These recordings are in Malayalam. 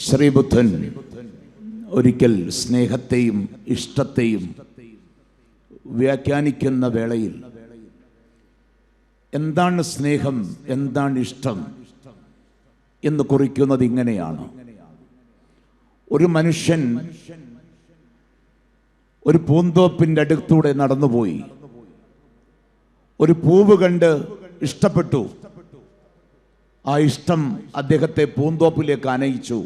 ശ്രീബുദ്ധൻ ഒരിക്കൽ സ്നേഹത്തെയും ഇഷ്ടത്തെയും വ്യാഖ്യാനിക്കുന്ന വേളയിൽ എന്താണ് സ്നേഹം എന്താണ് ഇഷ്ടം എന്ന് കുറിക്കുന്നത് ഇങ്ങനെയാണ്. ഒരു മനുഷ്യൻ ഒരു പൂന്തോപ്പിന്റെ അടുത്തൂടെ നടന്നുപോയി. ഒരു പൂവ് കണ്ട് ഇഷ്ടപ്പെട്ടു. ആ ഇഷ്ടം അദ്ദേഹത്തെ പൂന്തോപ്പിലേക്ക് അനയിച്ചു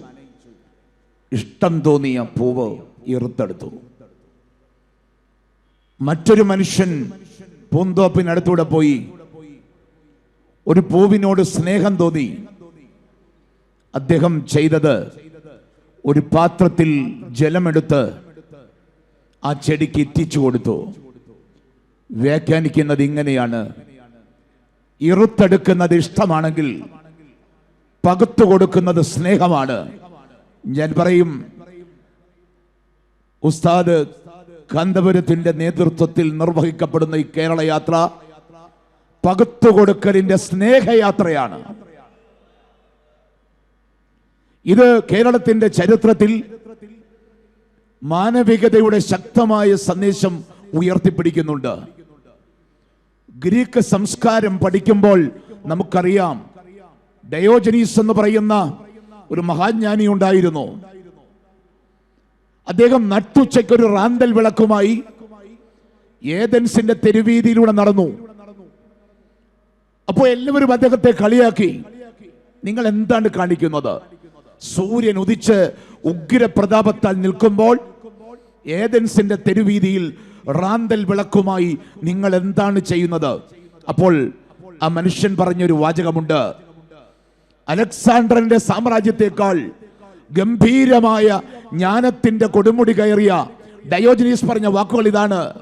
ഇഷ്ടം തോന്നിയ പൂവ് ഇറുത്തെടുത്തു മറ്റൊരു മനുഷ്യൻ പൂന്തോപ്പിനടുത്തൂടെ പോയി ഒരു പൂവിനോട് സ്നേഹം തോന്നി. അദ്ദേഹം ചെയ്തത് ഒരു പാത്രത്തിൽ ജലമെടുത്ത് ആ ചെടിക്ക് എത്തിച്ചു കൊടുത്തു. വ്യാഖ്യാനിക്കുന്നത് ഇങ്ങനെയാണ്. ഇറുത്തെടുക്കുന്നത് ഇഷ്ടമാണെങ്കിൽ പകുത്തു കൊടുക്കുന്നത് സ്നേഹമാണ്. ഞാൻ പറയും ഉസ്താദ് കാന്തപുരത്തിന്റെ നേതൃത്വത്തിൽ നിർവഹിക്കപ്പെടുന്ന ഈ കേരള യാത്ര പകുത്തുകൊടുക്കലിന്റെ സ്നേഹയാത്രയാണ്. ഇത് കേരളത്തിന്റെ ചരിത്രത്തിൽ മാനവികതയുടെ ശക്തമായ സന്ദേശം ഉയർത്തിപ്പിടിക്കുന്നുണ്ട്. ഗ്രീക്ക് സംസ്കാരം പഠിക്കുമ്പോൾ നമുക്കറിയാം ഡയോജനീസ് എന്ന് പറയുന്ന ഒരു മഹാജ്ഞാനി ഉണ്ടായിരുന്നു. അദ്ദേഹം നട്ടുച്ചയ്ക്കൊരു റാന്തൽ വിളക്കുമായി ഏതൻസിന്റെ തെരുവീതിയിലൂടെ നടന്നു. അപ്പോൾ എല്ലാവരും അദ്ദേഹത്തെ കളിയാക്കി. നിങ്ങൾ എന്താണ് കാണിക്കുന്നത്? സൂര്യൻ ഉദിച്ച് ഉഗ്രപ്രതാപത്താൽ നിൽക്കുമ്പോൾ ഏതൻസിന്റെ തെരുവീതിയിൽ റാന്തൽ വിളക്കുമായി നിങ്ങൾ എന്താണ് ചെയ്യുന്നത്? അപ്പോൾ ആ മനുഷ്യൻ പറഞ്ഞൊരു വാചകമുണ്ട്. അലക്സാണ്ടറിന്റെ സാമ്രാജ്യത്തെക്കാൾ ഗംഭീരമായ ജ്ഞാനത്തിന്റെ കൊടുമുടി കയറിയ ഡയോജനീസ് പറഞ്ഞ വാക്കുകൾ ഇതാണ്.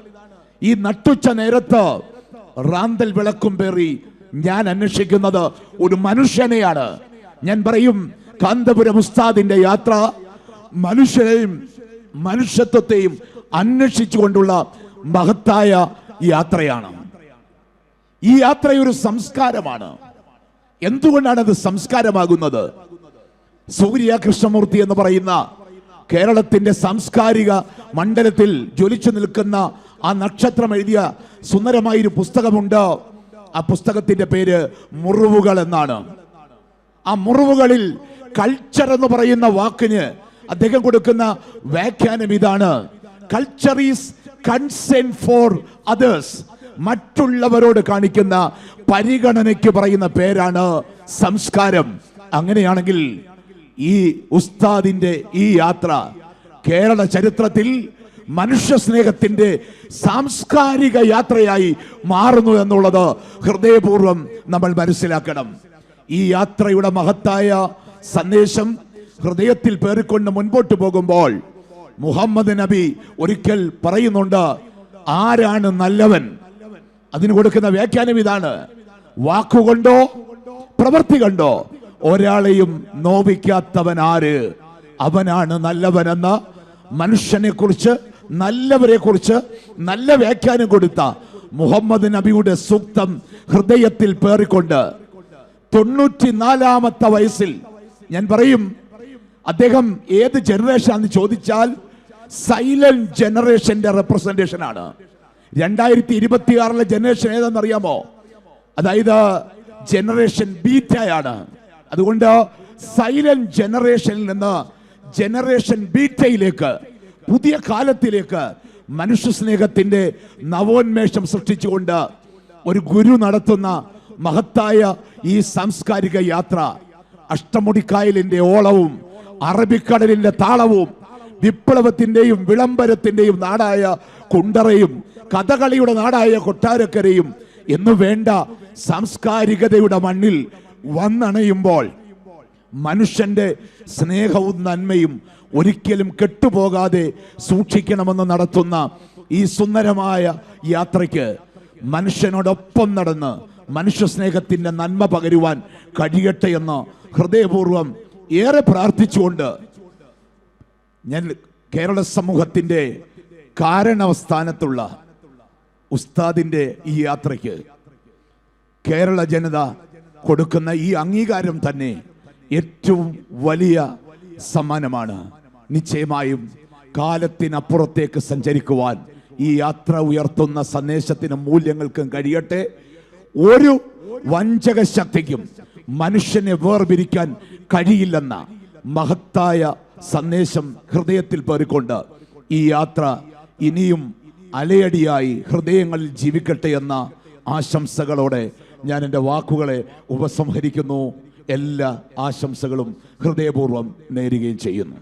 ഈ നട്ടുച്ച നേരത്ത് റാന്തൽ വിളക്കും പേറി ഞാൻ അന്വേഷിക്കുന്നത് ഒരു മനുഷ്യനെയാണ്. ഞാൻ പറയും കാന്തപുരം ഉസ്താദിന്റെ യാത്ര മനുഷ്യരെയും മനുഷ്യത്വത്തെയും അന്വേഷിച്ചുകൊണ്ടുള്ള മഹത്തായ യാത്രയാണ്. ഈ യാത്രയൊരു സംസ്കാരമാണ്. എന്തുകൊണ്ടാണ് അത് സംസ്കാരമാകുന്നത്? സൂര്യ കൃഷ്ണമൂർത്തി എന്ന് പറയുന്ന കേരളത്തിന്റെ സാംസ്കാരിക മണ്ഡലത്തിൽ ജ്വലിച്ചു നിൽക്കുന്ന ആ നക്ഷത്രം എഴുതിയ സുന്ദരമായൊരു പുസ്തകമുണ്ട്. ആ പുസ്തകത്തിന്റെ പേര് മുറിവുകൾ എന്നാണ്. ആ മുറിവുകളിൽ കൾച്ചർ എന്ന് പറയുന്ന വാക്കിന് അദ്ദേഹം കൊടുക്കുന്ന വ്യാഖ്യാനം ഇതാണ്. Culture is concern for others മറ്റുള്ളവരോട് കാണിക്കുന്ന പരിഗണനയ്ക്ക് പറയുന്ന പേരാണ് സംസ്കാരം. അങ്ങനെയാണെങ്കിൽ ഈ ഉസ്താദിന്റെ ഈ യാത്ര കേരള ചരിത്രത്തിൽ മനുഷ്യ സ്നേഹത്തിന്റെ സാംസ്കാരിക യാത്രയായി മാറുന്നു എന്നുള്ളത് ഹൃദയപൂർവം നമ്മൾ മനസ്സിലാക്കണം. ഈ യാത്രയുടെ മഹത്തായ സന്ദേശം ഹൃദയത്തിൽ പേറിക്കൊണ്ട് മുൻപോട്ട് പോകുമ്പോൾ മുഹമ്മദ് നബി ഒരിക്കൽ പറയുന്നുണ്ട് ആരാണ് നല്ലവൻ? അതിന് കൊടുക്കുന്ന വ്യാഖ്യാനം ഇതാണ്. വാക്കുകൊണ്ടോ പ്രവൃത്തി കണ്ടോ ഒരാളെയും നോവിക്കാത്തവൻ ആര് അവനാണ് നല്ലവനെന്ന് മനുഷ്യനെ കുറിച്ച് നല്ലവരെ കുറിച്ച് നല്ല വ്യാഖ്യാനം കൊടുത്ത മുഹമ്മദ് നബിയുടെ സൂക്തം ഹൃദയത്തിൽ പേറിക്കൊണ്ട് തൊണ്ണൂറ്റിനാലാമത്തെ വയസ്സിൽ ഞാൻ പറയും അദ്ദേഹം ഏത് ജനറേഷൻ ആണെന്ന് ചോദിച്ചാൽ സൈലന്റ് ജനറേഷന്റെ റെപ്രസെന്റേഷൻ ആണ്. രണ്ടായിരത്തി ഇരുപത്തി ആറിലെ ജനറേഷൻ ഏതെന്നറിയാമോ അതായത് ജനറേഷൻ ബീറ്റയാണ് അതുകൊണ്ട് സൈലന്റ് ജനറേഷനിൽ നിന്ന് ജനറേഷൻ ബീറ്റയിലേക്ക് പുതിയ കാലത്തിലേക്ക് മനുഷ്യ സ്നേഹത്തിന്റെ നവോന്മേഷം സൃഷ്ടിച്ചുകൊണ്ട് ഒരു ഗുരു നടത്തുന്ന മഹത്തായ ഈ സാംസ്കാരിക യാത്ര അഷ്ടമുടിക്കായലിന്റെ ഓളവും അറബിക്കടലിന്റെ താളവും വിപ്ലവത്തിന്റെയും വിളംബരത്തിന്റെയും നാടായ കുണ്ടറയും കഥകളിയുടെ നാടായ കൊട്ടാരക്കരയും എന്നു വേണ്ട സാംസ്കാരികതയുടെ മണ്ണിൽ വന്നണയുമ്പോൾ മനുഷ്യന്റെ സ്നേഹവും നന്മയും ഒരിക്കലും കെട്ടുപോകാതെ സൂക്ഷിക്കണമെന്ന് നടത്തുന്ന ഈ സുന്ദരമായ യാത്രയ്ക്ക് മനുഷ്യനോടൊപ്പം നടന്ന് മനുഷ്യ സ്നേഹത്തിന്റെ നന്മ പകരുവാൻ കഴിയട്ടെ എന്ന് ഹൃദയപൂർവം ഏറെ പ്രാർത്ഥിച്ചുകൊണ്ട് ഞാൻ കേരള സമൂഹത്തിന്റെ കാരണവസ്ഥാനത്തുള്ള ഉസ്താദിന്റെ ഈ യാത്രയ്ക്ക് കേരള ജനത കൊടുക്കുന്ന ഈ അംഗീകാരം തന്നെ ഏറ്റവും വലിയ സമ്മാനമാണ്. നിശ്ചയമായും കാലത്തിനപ്പുറത്തേക്ക് സഞ്ചരിക്കുവാൻ ഈ യാത്ര ഉയർത്തുന്ന സന്ദേശത്തിനും മൂല്യങ്ങൾക്കും കഴിയട്ടെ. ഒരു വഞ്ചക ശക്തിക്കും മനുഷ്യനെ വേർപിരിക്കാൻ കഴിയില്ലെന്ന മഹത്തായ സന്ദേശം ഹൃദയത്തിൽ പേറിക്കൊണ്ട് ഈ യാത്ര ഇനിയും അലയടിയായി ഹൃദയങ്ങളിൽ ജീവിക്കട്ടെ എന്ന ആശംസകളോടെ ഞാൻ എന്റെ വാക്കുകളെ ഉപസംഹരിക്കുന്നു. എല്ലാ ആശംസകളും ഹൃദയപൂർവം നേരുകയും ചെയ്യുന്നു.